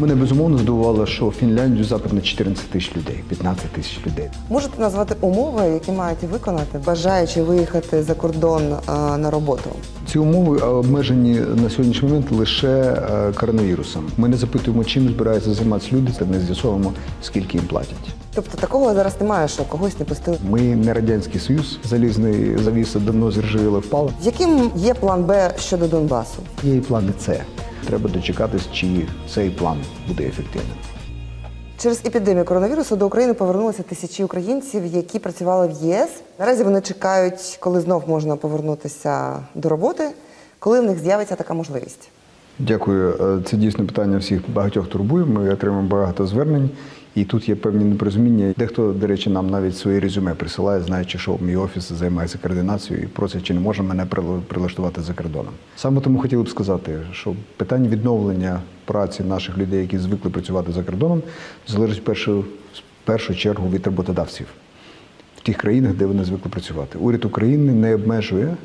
Мене безумовно здивувало, що в Фінляндію запит на 14 тисяч людей, 15 тисяч людей. Можете назвати умови, які мають виконати, бажаючи виїхати за кордон е, на роботу? Ці умови обмежені на сьогоднішній момент лише е, коронавірусом. Ми не запитуємо, чим збираються займатися люди, та не з'ясовуємо, скільки їм платять. Тобто такого зараз немає, що когось не пустили. Ми не радянський союз, залізний завіса давно зіржавіли впала. Яким є план Б щодо Донбасу? Є і плани С. Треба дочекатись, чи цей план буде ефективним. Через епідемію коронавірусу до України повернулися тисячі українців, які працювали в ЄС. Наразі вони чекають, коли знов можна повернутися до роботи, коли в них з'явиться така можливість. Дякую. Е, Це дійсно питання всіх багатьох турбує. Ми отримуємо багато звернень, і тут є певні непорозуміння. Дехто, до речі, нам навіть свої резюме присилає, знаючи, що мій офіс займається координацією і просить, чи не може мене прилаштувати за кордоном. Саме тому хотіли б сказати, що питання відновлення праці наших людей, які звикли працювати за кордоном, залежить в першу, в першу чергу від роботодавців в тих країнах, де вони звикли працювати. Уряд України не обмежує.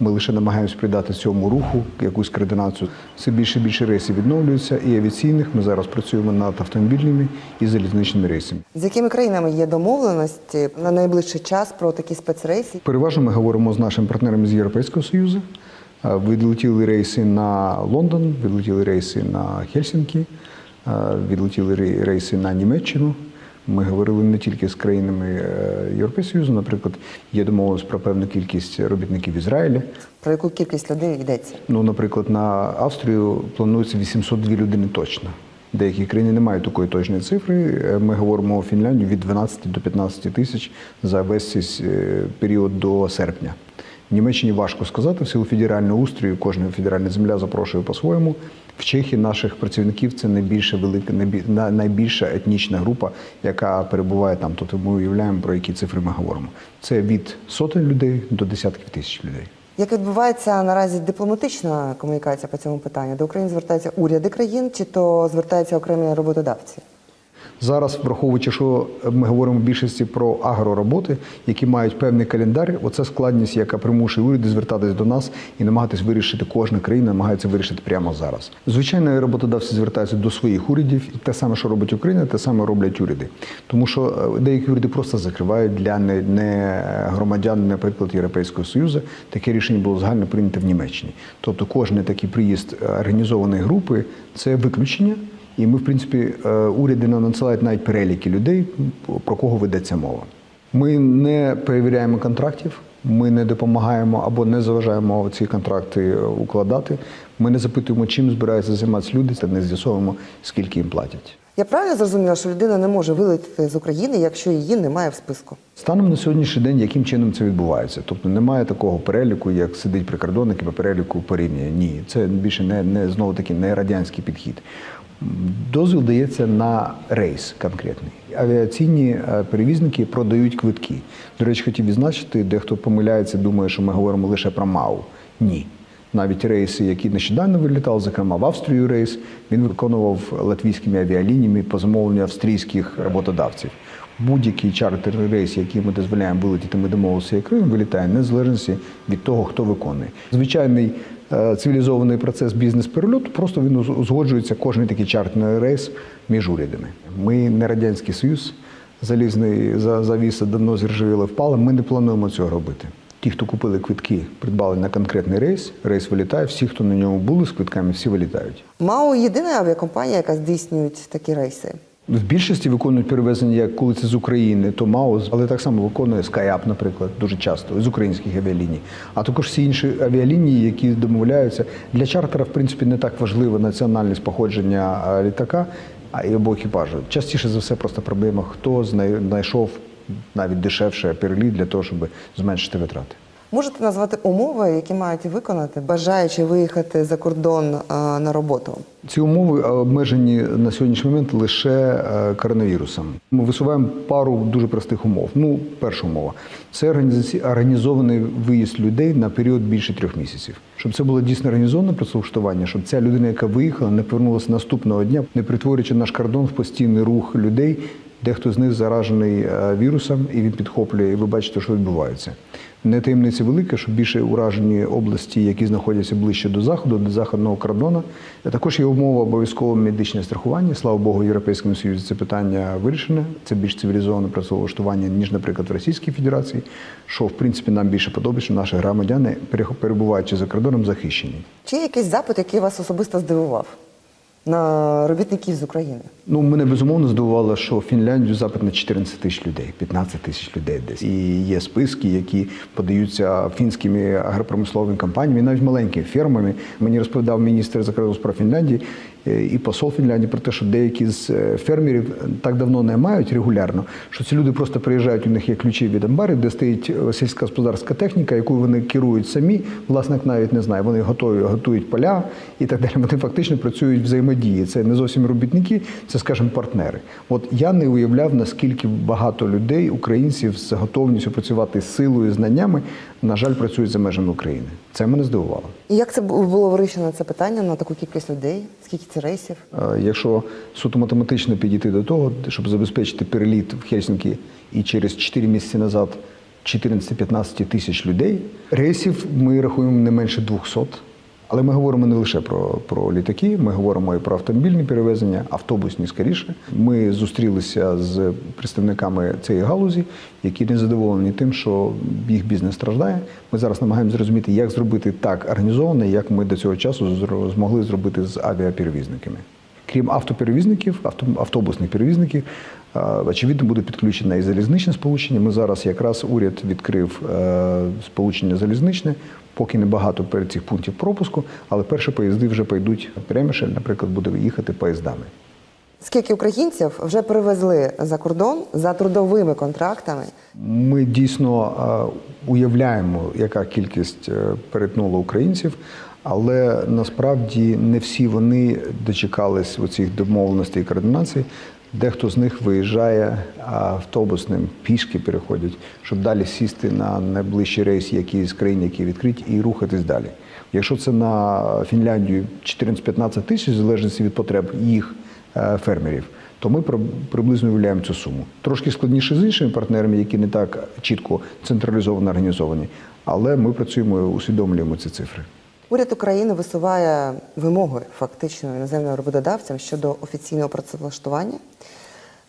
Ми лише намагаємось придати цьому руху якусь координацію. Все більше і більше рейсів відновлюється, і авіаційних. Ми зараз працюємо над автомобільними і залізничними рейсами. З якими країнами є домовленості на найближчий час про такі спецрейси? Переважно ми говоримо з нашими партнерами з Європейського Союзу. Е, Відлетіли рейси на Лондон, відлетіли рейси на Хельсінкі, е, відлетіли рейси на Німеччину. Ми говорили не тільки з країнами е, Європейського Союзу, наприклад, є домовленість про певну кількість робітників Ізраїля. Про яку кількість людей йдеться? Ну, наприклад, на Австрію планується 802 людини точно. Деякі країни не мають такої точної цифри. Е, Ми говоримо у Фінляндію від 12 до 15 тисяч за весь цей е, період до серпня. В Німеччині важко сказати, в силу федерального устрою, кожна федеральна земля запрошує по-своєму. В Чехії наших працівників це найбільша велика, найбі- найбільша етнічна група, яка перебуває там. Тобто ми уявляємо, про які цифри ми говоримо. Це від сотень людей до десятків тисяч людей. Як відбувається наразі дипломатична комунікація по цьому питанню? До України звертаються уряди країн чи то звертаються окремі роботодавці? Зараз, враховуючи, що ми говоримо в більшості про агророботи, які мають певний календар, оце складність, яка примушує уряди звертатись до нас і намагатись вирішити кожна країна, намагається вирішити прямо зараз. Звичайно, роботодавці звертаються до своїх урядів, і те саме, що робить Україна, те саме роблять уряди. Тому що е, деякі уряди просто закривають для не, громадян, наприклад, Європейського Союзу. Таке рішення було загально прийнято в Німеччині. Тобто, кожен такий приїзд е, організованої групи це виключення. І ми, в принципі, е, уряди нам надсилають навіть переліки людей, про кого ведеться мова. Ми не перевіряємо контрактів, ми не допомагаємо або не заважаємо ці контракти е, укладати. Ми не запитуємо, чим збираються займатися люди, та не з'ясовуємо, скільки їм платять. Я правильно зрозуміла, що людина не може вилетіти з України, якщо її немає в списку? Станом на сьогоднішній день, яким чином це відбувається? Тобто немає такого переліку, як сидить прикордонник і по переліку порівнює. Ні, це більше не, не знову таки не радянський підхід. Дозвіл дається на рейс конкретний. Авіаційні е, перевізники продають квитки. До речі, хотів відзначити, дехто помиляється, думає, що ми говоримо лише про МАУ. Ні. Навіть рейси, які нещодавно вилітали, зокрема в Австрію рейс, він виконував латвійськими авіалініями по замовленню австрійських роботодавців. Будь-який чартерний рейс, який ми дозволяємо вилетіти, ми домовилися, як Крим, вилітає незалежності від того, хто виконує. Звичайний е, цивілізований процес бізнес-перельоту, просто він узгоджується кожен такий чартерний рейс між урядами. Ми не радянський союз, залізний за- завіса давно зіржавіли впала. Ми не плануємо цього робити. Ті, хто купили квитки, придбали на конкретний рейс, рейс вилітає. Всі, хто на ньому були з квитками, всі вилітають. МАУ єдина авіакомпанія, яка здійснює такі рейси. В більшості виконують перевезення, як коли це з України, то МАУ, але так само виконує SkyUp, наприклад, дуже часто з українських авіаліній. А також всі інші авіалінії, які домовляються для чартера, в принципі, не так важлива національність походження літака, а і або екіпажу. Частіше за все, просто проблема, хто знай- знайшов навіть дешевше переліт для того, щоб зменшити витрати. Можете назвати умови, які мають виконати, бажаючи виїхати за кордон е, на роботу? Ці умови обмежені на сьогоднішній момент лише е, коронавірусом. Ми висуваємо пару дуже простих умов. Ну, перша умова це організований виїзд людей на період більше трьох місяців. Щоб це було дійсно організоване працевлаштування, щоб ця людина, яка виїхала, не повернулася наступного дня, не перетворюючи наш кордон в постійний рух людей. Дехто з них заражений е, вірусом і він підхоплює, і ви бачите, що відбувається. Не таємниця велика, що більше уражені області, які знаходяться ближче до заходу, до західного кордону. Також є умова обов'язкового медичне страхування. Слава Богу, в Європейському Союзі це питання вирішене. Це більш цивілізоване працевлаштування, ніж, наприклад, в Російській Федерації, що в принципі нам більше подобається, що наші громадяни, перебуваючи за кордоном, захищені. Чи є якийсь запит, який вас особисто здивував на робітників з України? Ну, мене безумовно здивувало, що в Фінляндію запит на 14 тисяч людей, 15 тисяч людей десь. І є списки, які подаються фінськими агропромисловими компаніями, навіть маленькими фермами. Мені розповідав міністр закордонних справ Фінляндії е, і посол Фінляндії про те, що деякі з е, фермерів так давно не мають регулярно, що ці люди просто приїжджають, у них є ключі від амбарів, де стоїть е, сільськогосподарська техніка, яку вони керують самі. Власник навіть не знає. Вони готові, готують поля і так далі. Вони фактично працюють взаємодії. Це не зовсім робітники, це, скажімо, партнери. От я не уявляв, наскільки багато людей, українців з готовністю працювати з силою, знаннями, на жаль, працюють за межами України. Це мене здивувало. І як це було вирішено це питання на таку кількість людей? Скільки це рейсів? Е, Якщо суто математично підійти до того, щоб забезпечити переліт в Хельсінкі і через 4 місяці назад 14-15 тисяч людей, рейсів ми рахуємо не менше 200. Але ми говоримо не лише про, про літаки, ми говоримо і про автомобільні перевезення, автобусні скоріше. Ми зустрілися з представниками цієї галузі, які не задоволені тим, що їх бізнес страждає. Ми зараз намагаємося зрозуміти, як зробити так організовано, як ми до цього часу змогли зробити з авіаперевізниками. Крім автоперевізників, авто, автобусних перевізників, очевидно, буде підключено і залізничне сполучення. Ми зараз якраз уряд відкрив е, сполучення залізничне, поки небагато перед цих пунктів пропуску, але перші поїзди вже пойдуть пряміше, наприклад, буде їхати поїздами. Скільки українців вже привезли за кордон за трудовими контрактами? Ми дійсно е, уявляємо, яка кількість е, перетнула українців, але насправді не всі вони дочекались оцих домовленостей і координацій. Дехто з них виїжджає автобусним, пішки переходять, щоб далі сісти на найближчий рейс, який з країн, які відкриті, і рухатись далі. Якщо це на Фінляндію 14-15 тисяч, в залежності від потреб їх е, фермерів, то ми при- приблизно уявляємо цю суму. Трошки складніше з іншими партнерами, які не так чітко централізовано організовані, але ми працюємо, усвідомлюємо ці цифри. Уряд України висуває вимоги фактично іноземним роботодавцям щодо офіційного працевлаштування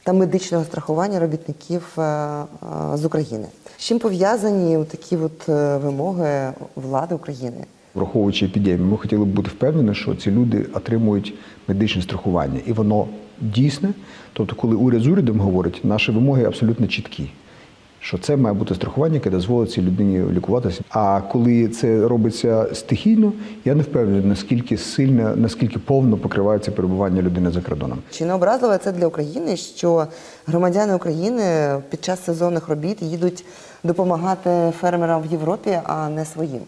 та медичного страхування робітників е, е, з України. З чим пов'язані такі от е, вимоги влади України? Враховуючи епідемію, ми хотіли б бути впевнені, що ці люди отримують медичне страхування, і воно дійсне. Тобто, коли уряд з урядом говорить, наші вимоги абсолютно чіткі. Що це має бути страхування, яке дозволить цій людині лікуватися. А коли це робиться стихійно, я не впевнений, наскільки сильно, наскільки повно покривається перебування людини за кордоном. Чи не образливо це для України, що громадяни України під час сезонних робіт їдуть допомагати фермерам в Європі, а не своїм?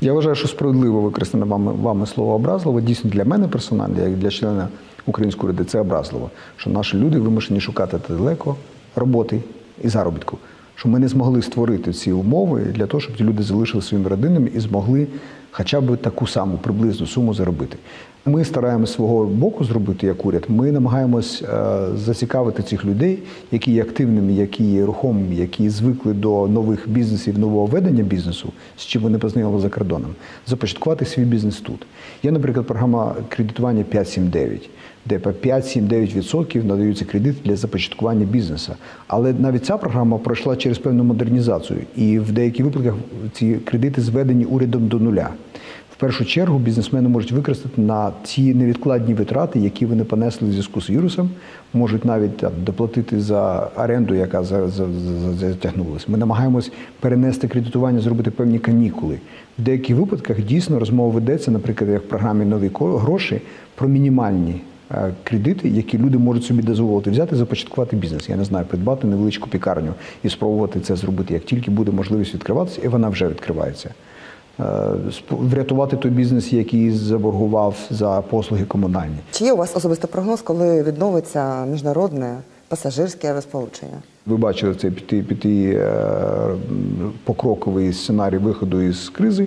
Я вважаю, що справедливо використане вами, вами слово образливо. Дійсно, для мене персонально, як для члена української ради, це образливо, що наші люди вимушені шукати далеко роботи і заробітку. Що ми не змогли створити ці умови для того, щоб ті люди залишили своїми родинами і змогли хоча б таку саму приблизну суму заробити. Ми стараємося свого боку зробити як уряд. Ми намагаємось е, зацікавити цих людей, які є активними, які є рухомими, які звикли до нових бізнесів, нового ведення бізнесу, з чим вони познайомилися за кордоном, започаткувати свій бізнес тут. Є, наприклад, програма кредитування 579, де по 5-7-9% надаються кредити для започаткування бізнесу. Але навіть ця програма пройшла через певну модернізацію, і в деяких випадках ці кредити зведені урядом до нуля. Першу чергу бізнесмени можуть використати на ці невідкладні витрати, які вони понесли в зв'язку з вірусом, можуть навіть там, доплатити за оренду, яка за, за, за, за- затягнулася. Ми намагаємось перенести кредитування, зробити певні канікули. В деяких випадках дійсно розмова ведеться, наприклад, як в програмі Нові гроші про мінімальні е, кредити, які люди можуть собі дозволити взяти, започаткувати бізнес. Я не знаю, придбати невеличку пікарню і спробувати це зробити, як тільки буде можливість відкриватися, і вона вже відкривається. Е, Врятувати той бізнес, який заборгував за послуги комунальні. Чи є у вас особистий прогноз, коли відновиться міжнародне пасажирське авіасполучення? Ви бачили цей піти, піти е, покроковий сценарій виходу із кризи,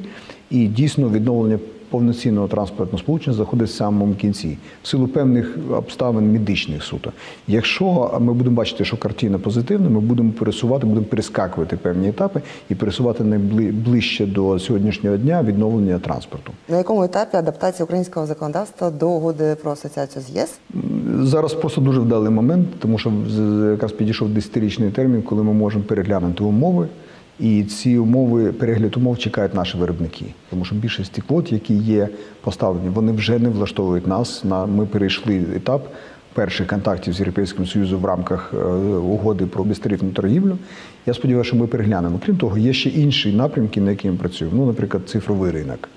і дійсно відновлення повноцінного транспортного сполучення знаходиться в самому кінці, в силу певних обставин медичних суто. Якщо ми будемо бачити, що картина позитивна, ми будемо пересувати, будемо перескакувати певні етапи і пересувати найближче до сьогоднішнього дня відновлення транспорту. На якому етапі адаптації українського законодавства до угоди про асоціацію з ЄС? Зараз просто дуже вдалий момент, тому що якраз підійшов десятирічний термін, коли ми можемо переглянути умови. І ці умови, перегляд умов чекають наші виробники. Тому що більшість квот, які є поставлені, вони вже не влаштовують нас. На ми перейшли етап перших контактів з Європейським Союзом в рамках е, угоди про безтарифну торгівлю. Я сподіваюся, що ми переглянемо. Крім того, є ще інші напрямки, на які ми працюємо. Ну, наприклад, цифровий ринок,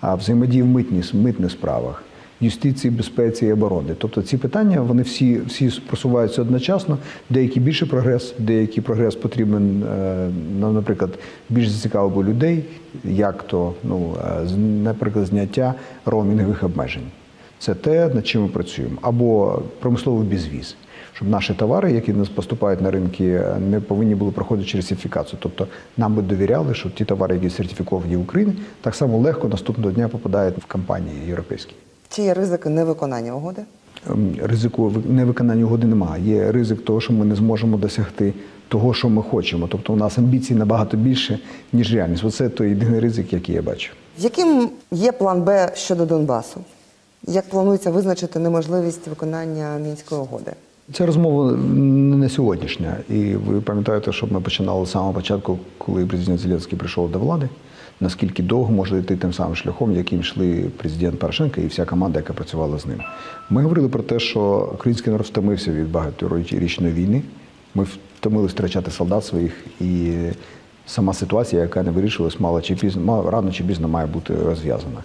а взаємодія в митні, митних справах юстиції, безпеці і оборони. Тобто ці питання вони всі, всі просуваються одночасно. Деякий більше прогрес, деякий прогрес потрібен, е, ну, наприклад, більш зацікавив людей, як то, ну, е, наприклад, зняття роумінгових обмежень. Це те, над чим ми працюємо. Або промисловий безвіз. Щоб наші товари, які нас поступають на ринки, не повинні були проходити через сертифікацію. Тобто нам би довіряли, що ті товари, які сертифіковані в Україні, так само легко наступного дня попадають в компанії європейські. Чи є ризики невиконання угоди? Ем, Ризику невиконання угоди немає. Є ризик того, що ми не зможемо досягти того, що ми хочемо. Тобто у нас амбіцій набагато більше, ніж реальність. Оце той єдиний ризик, який я бачу. Яким є план Б щодо Донбасу? Як планується визначити неможливість виконання мінської угоди? Ця розмова не сьогоднішня. І ви пам'ятаєте, що ми починали з самого початку, коли президент Зеленський прийшов до влади. Наскільки довго може йти тим самим шляхом, яким йшли президент Порошенко і вся команда, яка працювала з ним. Ми говорили про те, що український народ втомився від багаторічної війни. Ми втомилися втрачати солдат своїх, і сама ситуація, яка не вирішилась, мало чи пізно, рано чи пізно має бути розв'язана.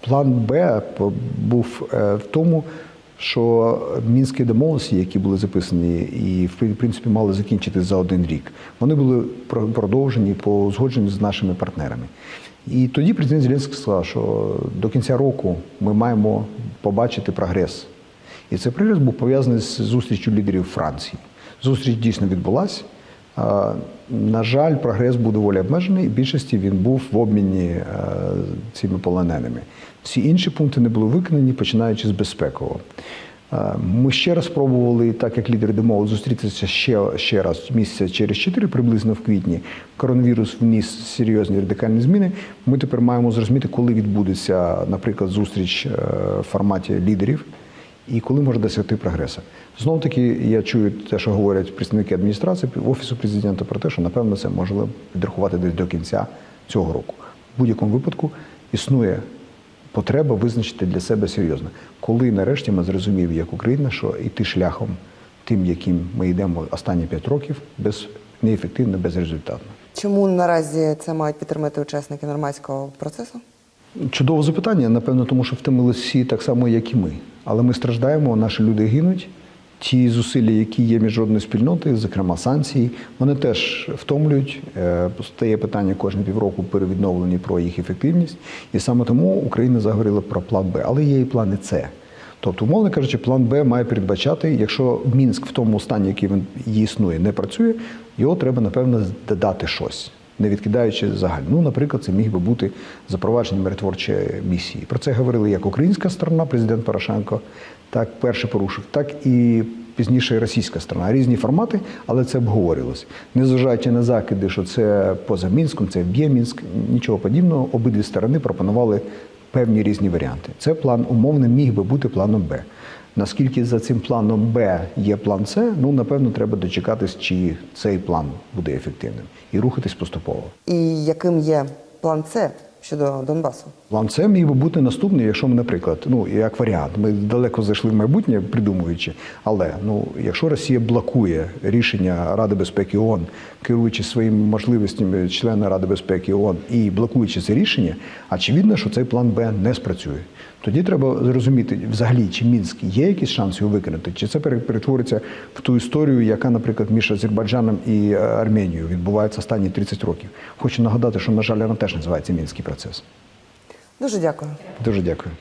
План Б був е, в тому, що мінські домовленості, які були записані і в принципі мали закінчити за один рік, вони були про- продовжені по узгодженню з нашими партнерами. І тоді президент Зеленський сказав, що до кінця року ми маємо побачити прогрес. І цей прогрес був пов'язаний з зустрічю лідерів Франції. Зустріч дійсно відбулася. На жаль, прогрес був доволі обмежений, і в більшості він був в обміні е, цими полоненими. Всі інші пункти не були виконані, починаючи з безпекового. Е, Ми ще раз спробували, так як лідери домови, зустрітися ще, ще раз місяця через чотири, приблизно в квітні. Коронавірус вніс серйозні радикальні зміни. Ми тепер маємо зрозуміти, коли відбудеться, наприклад, зустріч е, в форматі лідерів і коли може досягти прогресу. Знову таки, я чую те, що говорять представники адміністрації офісу президента про те, що напевно це можливо відрахувати десь до кінця цього року. В будь-якому випадку існує потреба визначити для себе серйозно, коли нарешті ми зрозуміємо, як Україна, що йти шляхом тим, яким ми йдемо останні п'ять років, без неефективно, безрезультатно. Чому наразі це мають підтримати учасники нормандського процесу? Чудове запитання, напевно, тому що втомилися всі так само, як і ми. Але ми страждаємо, наші люди гинуть. Ті зусилля, які є міжнародної спільноти, зокрема санкції, вони теж втомлюють. Е, Постає питання кожні півроку при відновленні про їх ефективність. І саме тому Україна заговорила про план Б. Але є і плани С. Тобто, умовно кажучи, план Б має передбачати, якщо Мінськ в тому стані, який він існує, не працює, його треба, напевно, додати щось не відкидаючи загально. Ну, наприклад, це міг би бути запровадження миротворчої місії. Про це говорили як українська сторона, президент Порошенко, так перше порушив, так і пізніше російська сторона. Різні формати, але це обговорювалося. Незважаючи на закиди, що це поза Мінськом, це б'є Мінськ, нічого подібного. Обидві сторони пропонували певні різні варіанти. Це план умовно міг би бути планом Б. Наскільки за цим планом Б є план С, ну напевно, треба дочекатись, чи цей план буде ефективним, і рухатись поступово. І яким є план С щодо Донбасу? План С міг би бути наступний, якщо ми, наприклад, ну як варіант, ми далеко зайшли в майбутнє, придумуючи, але ну якщо Росія блокує рішення Ради безпеки ООН, керуючи своїми можливостями члена Ради безпеки ООН і блокуючи це рішення, очевидно, що цей план Б не спрацює. Тоді треба зрозуміти взагалі, чи Мінськ є якісь шанси його виконати, чи це пере- перетвориться в ту історію, яка, наприклад, між Азербайджаном і е, Арменією відбувається останні 30 років. Хочу нагадати, що на жаль, вона теж називається мінський процес. Дуже дякую. Дуже дякую.